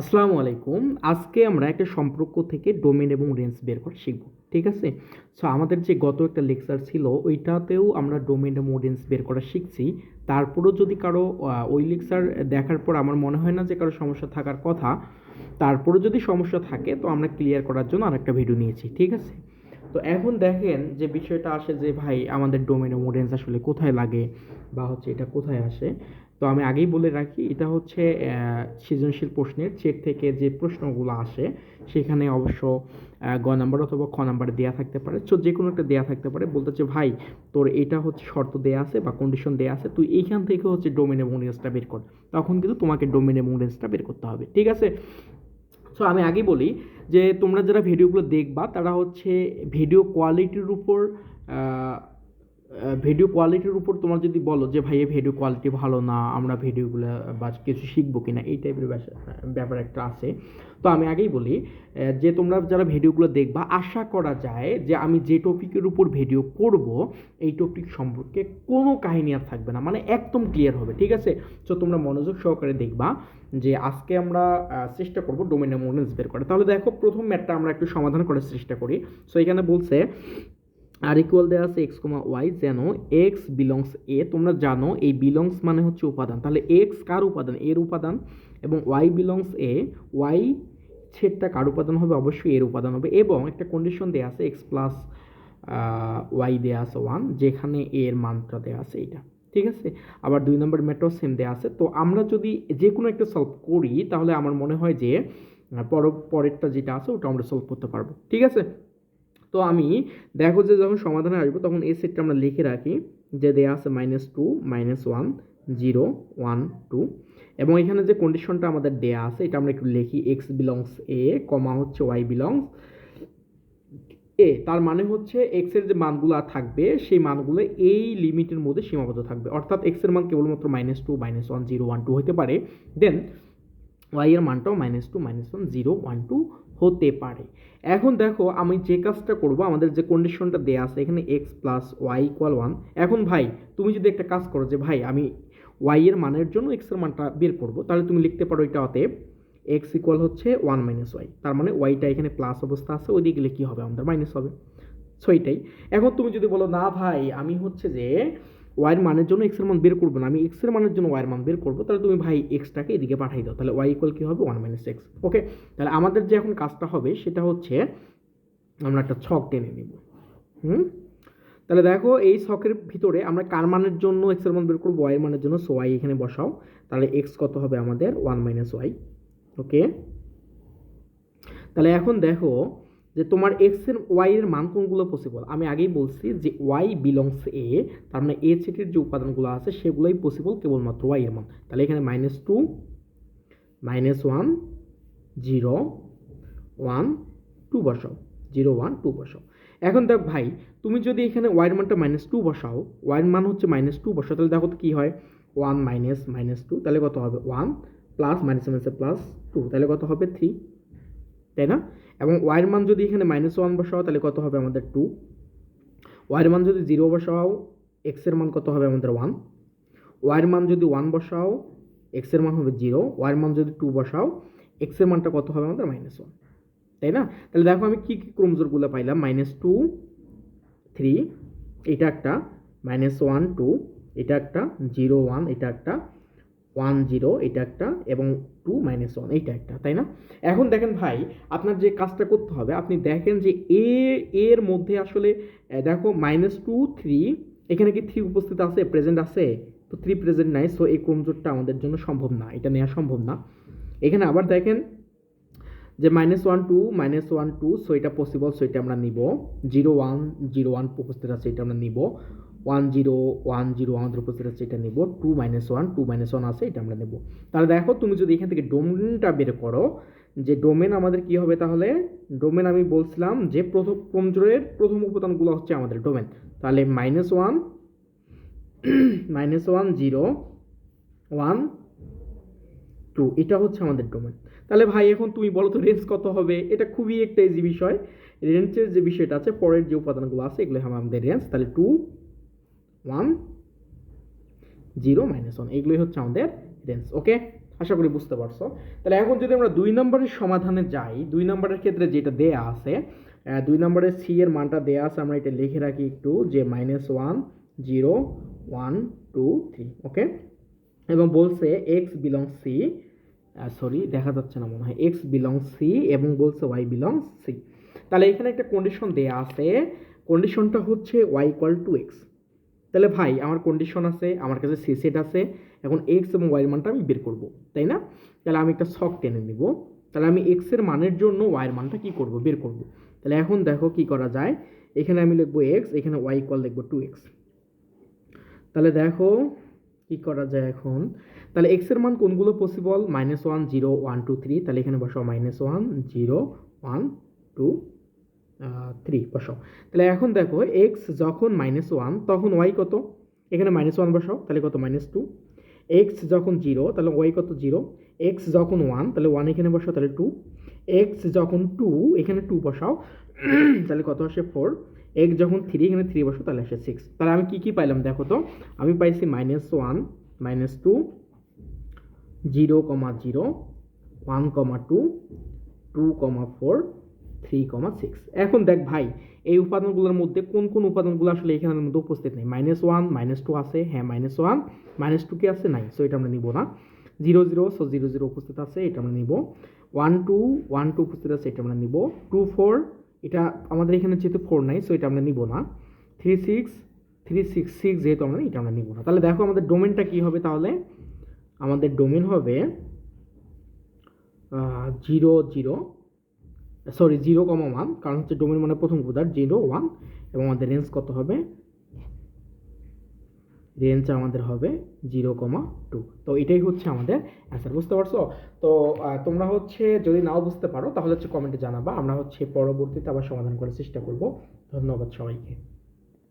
আসসালামু আলাইকুম। আজকে আমরা একটা সম্পর্ক থেকে ডোমেন এবং রেঞ্জ বের করা শিখব, ঠিক আছে? সো আমাদের যে গত একটা লেকচার ছিল, ওইটাতেও আমরা ডোমেন এবং রেঞ্জ বের করা শিখছি। তারপরেও যদি কারও ওই লেকচার দেখার পর আমার মনে হয় না যে কারও সমস্যা থাকার কথা, তারপরেও যদি সমস্যা থাকে, তো আমরা ক্লিয়ার করার জন্য আরেকটা ভিডিও নিয়েছি, ঠিক আছে? তো এখন দেখেন যে বিষয়টা আসে যে, ভাই, আমাদের ডোমেন এবং আসলে কোথায় লাগে বা হচ্ছে এটা কোথায় আসে? তো আমি আগেই বলে রাখি, এটা হচ্ছে সৃজনশীল প্রশ্নের চেক থেকে যে প্রশ্নগুলো আসে, সেখানে অবশ্য গ নাম্বার অথবা খ নাম্বার দেওয়া থাকতে পারে। সো যে কোনো একটা দেওয়া থাকতে পারে। বলতেছে ভাই, তোর এটা হচ্ছে শর্ত দেওয়া আছে বা কন্ডিশন দেওয়া আছে, তুই এইখান থেকে হচ্ছে ডোমেন এবং রেঞ্জটা বের কর। তখন কিন্তু তোমাকে ডোমেন এবং রেঞ্জটা বের করতে হবে। ঠিক আছে? সো আমি আগে বলি যে তোমরা যারা ভিডিওগুলো দেখবা তারা হচ্ছে ভিডিও কোয়ালিটির উপর ভিডিও কোয়ালিটির উপর তোমার যদি বলো যে, ভাই, এই ভিডিও কোয়ালিটি ভালো না, আমরা ভিডিওগুলো বা কিছু শিখব কিনা? এই টাইপের ব্যাপার একটা আছে। তো আমি আগেই বলি যে তোমরা যারা ভিডিওগুলো দেখবা, আশা করা যায় যে আমি যে টপিকের উপর ভিডিও করব, এই টপিক সম্পর্কে কোনো কাহিনী আর থাকবে না। মানে একদম ক্লিয়ার হবে, ঠিক আছে? তো তোমরা মনোযোগ সহকারে দেখবা যে, আজকে আমরা চেষ্টা করব ডোমেন মোমেন্টস বের করে তাহলে দেখো, প্রথম ম্যাটটা আমরা একটু সমাধান করার চেষ্টা করি। সো এখানে বলছে আর ইকুয়াল দেওয়া আছে এক্স কমা ওয়াই যেন এক্স বিলংস এ তোমরা জানো এই বিলংস মানে হচ্ছে উপাদান। তাহলে এক্স কার উপাদান? এর উপাদান। এবং ওয়াই বিলংস এ ওয়াই ছেদটা কার উপাদান হবে? অবশ্যই এর উপাদান হবে। এবং একটা কন্ডিশন দেওয়া আছে এক্স প্লাস ওয়াই দেওয়া আছে ওয়ান যেখানে এর মানটা দেওয়া আছে এইটা। ঠিক আছে? আবার দুই নম্বর ম্যাটও সেম দেওয়া আছে। তো আমরা যদি যে কোনো একটা সলভ করি, তাহলে আমার মনে হয় যে পর, পরেরটা যেটা আছে, ওটা আমরা সলভ করতে পারব। ঠিক আছে? তো আমি দেখো যে যখন সমাধানে আসব, তখন এই সেটটা আমরা লিখে রাখি যে দেয়া আছে minus two minus one zero one two এবং এখানে যে কন্ডিশনটা আমাদের দেয়া আছে, এটা আমরা একটু লিখি এক্স বিলংস এ কমা হচ্ছে ওয়াই বিলংস এ তার মানে হচ্ছে এক্সের যে মানগুলো থাকবে, সেই মানগুলো এই লিমিটের মধ্যে সীমাবদ্ধ থাকবে। অর্থাৎ এক্সের মান কেবলমাত্র minus two minus one zero one two হতে পারে। দেন ওয়াই এর মানটাও minus two minus one zero one two হতে পারে। এখন দেখো আমি যে কাজটা করব, আমাদের যে কন্ডিশনটা দেয়া আছে, এখানে x plus y equal one এখন ভাই, তুমি যদি একটা কাজ করো যে, ভাই, আমি ওয়াই এর মানের জন্য এক্সের মানটা বের করব তাহলে তুমি লিখতে পারো এটা অতএব এক্স ইকুয়াল হচ্ছে ওয়ান মাইনাস ওয়াই তার মানে ওয়াইটা এখানে প্লাস অবস্থা আছে ওইদিকে গেলে কী হবে? আমাদের মাইনাস হবে। সো এইটাই এখন তুমি যদি বলো, না ভাই, আমি হচ্ছে যে ওয়াইয়ের মানের জন্য এক্সের মান বের করব না, আমি এক্সের মানের জন্য ওয়াইয়ের মান বের করব, তাহলে তুমি ভাই এক্সটাকে এদিকে পাঠিয়ে দাও, তাহলে ওয়াই ইকুয়াল কী হবে? ওয়ান মাইনাস এক্স ওকে তাহলে আমাদের যে এখন কাজটা হবে সেটা হচ্ছে আমরা একটা ছক টেনে নিব, হুম? তাহলে দেখো এই ছকের ভিতরে আমরা কার মানের জন্য এক্সের মান বের করব? ওয়াইয়ের মানের জন্য সো ওয়াই এখানে বসাও, তাহলে এক্স কত হবে আমাদের? ওয়ান মাইনাস ওয়াই ওকে তাহলে এখন দেখো যে তোমার এক্সের ওয়াই এর মান কোনগুলো পসিবল আমি আগেই বলছি যে ওয়াই বিলংস এ তার মানে এ সেটের যে উপাদানগুলো আছে, সেগুলোই পসিবল কেবলমাত্র ওয়াই এর মান। তাহলে এখানে minus two minus one zero one two বসাও। জিরো ওয়ান টু বসাও। এখন দেখ ভাই, তুমি যদি এখানে ওয়াইয়ের মানটা মাইনাস টু বসাও ওয়াইয়ের মান হচ্ছে মাইনাস টু বসাও, তাহলে দেখো কী হয়? ওয়ান মাইনাস মাইনাস টু তাহলে কত হবে? ওয়ান প্লাস মাইনাস মাইনাসে প্লাস টু তাহলে কত হবে? থ্রি তাই না? এবং ওয়াইয়ের মান যদি এখানে মাইনাস ওয়ান বসাও তাহলে কত হবে আমাদের টু ওয়াইয়ের মান যদি জিরো বসাও এক্সের মান কত হবে আমাদের ওয়ান ওয়াইয়ের মান যদি ওয়ান বসাও এক্সের মান হবে জিরো ওয়াইয়ের মান যদি টু বসাও এক্সের মানটা কত হবে আমাদের মাইনাস ওয়ান তাই না? তাহলে দেখো আমি কী কী ক্রমজোরগুলো পাইলাম মাইনাস টু থ্রি এটা একটা মাইনাস ওয়ান টু এটা একটা জিরো ওয়ান এটা একটা ওয়ান জিরো এটা একটা, এবং টু মাইনাস ওয়ান এইটা একটা, তাই না? এখন দেখেন ভাই, আপনার যে কাজটা করতে হবে, আপনি দেখেন যে এ, এর মধ্যে আসলে দেখো মাইনাস টু থ্রি এখানে কি থ্রি উপস্থিত আছে? প্রেজেন্ট আছে? তো থ্রি প্রেজেন্ট নাই সো এই ক্রমজোরটা আমাদের জন্য সম্ভব না, এটা নেওয়া সম্ভব না। এখানে আবার দেখেন যে minus one two minus one two so এটা পসিবল সো এটা আমরা নিব। জিরো ওয়ান জিরো ওয়ান উপস্থিত আছে, এটা আমরা নিব। ওয়ান জিরো ওয়ান জিরো আমাদের উপস্থিত আছে এটা নিব two minus one two minus one আছে, এটা আমরা নেব। তাহলে দেখো, তুমি যদি এখান থেকে ডোমেনটা বের করো, যে ডোমেন আমাদের কি হবে তাহলে? ডোমেন আমি বলছিলাম যে প্রথম কমজোরের প্রথম উপাদানগুলো হচ্ছে আমাদের ডোমেন তাহলে minus one minus one zero one two এটা হচ্ছে আমাদের ডোমেন তাহলে ভাই, এখন তুমি বলো তো রেঞ্জ কত হবে? এটা খুবই একটা ইজি বিষয়। রেঞ্জের যে বিষয়টা আছে, পরের যে উপাদানগুলো আছে, এগুলো হবে আমাদের রেঞ্জ তাহলে two one, zero, minus one. এগুলোই হচ্ছে আমাদের রেঞ্জ ওকে আশা করি বুঝতে পারছ। তাহলে এখন যদি আমরা দুই নম্বরের সমাধানে যাই, দুই নম্বরের ক্ষেত্রে যেটা দেয়া আছে দুই নম্বরের সি এর মানটা দেয়া আছে, আমরা এটা লিখে রাখি একটু, যে minus one zero one two three okay এবং বলছে এক্স বিলং সি সরি দেখা যাচ্ছে না মনে হয়। এক্স বিলং সি এবং বলছে ওয়াই বিলং সি তাহলে এখানে একটা কন্ডিশন দেয়া আছে। কন্ডিশনটা হচ্ছে ওয়াই ইকুয়াল টু এক্স তাহলে ভাই, আমার কন্ডিশন আছে, আমার কাছে সি সেট আছে, এখন এক্স এবং ওয়াইয়ের মানটা আমি বের করব, তাই না? তাহলে আমি একটা শখ টেনে নিব, তাহলে আমি এক্সের মানের জন্য ওয়াইয়ের মানটা কি করব, বের করব, তাহলে এখন দেখো কি করা যায়, এখানে আমি লিখব এক্স এখানে ওয়াই ইকুয়াল লিখব টু এক্স তাহলে দেখো কি করা যায় এখন, তাহলে এক্সের মান কোনগুলো possible minus one zero one two three তাহলে এখানে বসাও minus one zero one two three বসাও। তাহলে এখন দেখো এক্স যখন মাইনাস ওয়ান তখন ওয়াই কত? এখানে মাইনাস ওয়ান বসাও, তাহলে কত? মাইনাস টু এক্স যখন জিরো তাহলে ওয়াই কত? জিরো এক্স যখন ওয়ান তাহলে ওয়ান এখানে বসাও, তাহলে টু এক্স যখন টু এখানে টু বসাও, তাহলে কত আসে? ফোর এক্স যখন থ্রি এখানে থ্রি বসাও, তাহলে আসে সিক্স তাহলে আমি কী কী পাইলাম? দেখো তো, আমি পাইছি minus one minus two zero comma zero one comma two two comma four three comma six এখন দেখ ভাই, এই উপাদানগুলোর মধ্যে কোন কোন উপাদানগুলো আসলে এখানের মধ্যে উপস্থিত নেই? মাইনাস ওয়ান মাইনাস টু আছে হ্যাঁ মাইনাস ওয়ান মাইনাস টু কি আছে? নাই সো এটা আমরা নিব না। Zero zero so zero zero উপস্থিত আছে, এটা আমরা নিব। ওয়ান টু ওয়ান টু উপস্থিত আছে, এটা আমরা নিব। টু ফোর এটা আমাদের এখানে যেহেতু ফোর নাই সো এটা আমরা নিব না। Three six three six six যেহেতু আমরা, এটা আমরা নিব না। তাহলে দেখো আমাদের ডোমেনটা কী হবে তাহলে? আমাদের ডোমেন হবে zero zero sorry zero comma one কারণ হচ্ছে ডোমেন মানে প্রথম উপাদান জিরো ওয়ান এবং আমাদের রেঞ্জ কত হবে? রেঞ্জ আমাদের হবে জিরো কমা টু তো এটাই হচ্ছে আমাদের অ্যান্সার বুঝতে পারছ? তো তোমরা হচ্ছে যদি নাও বুঝতে পারো, তাহলে হচ্ছে কমেন্টে জানাবা, আমরা হচ্ছে পরবর্তীতে আবার সমাধান করার চেষ্টা করব। ধন্যবাদ সবাইকে।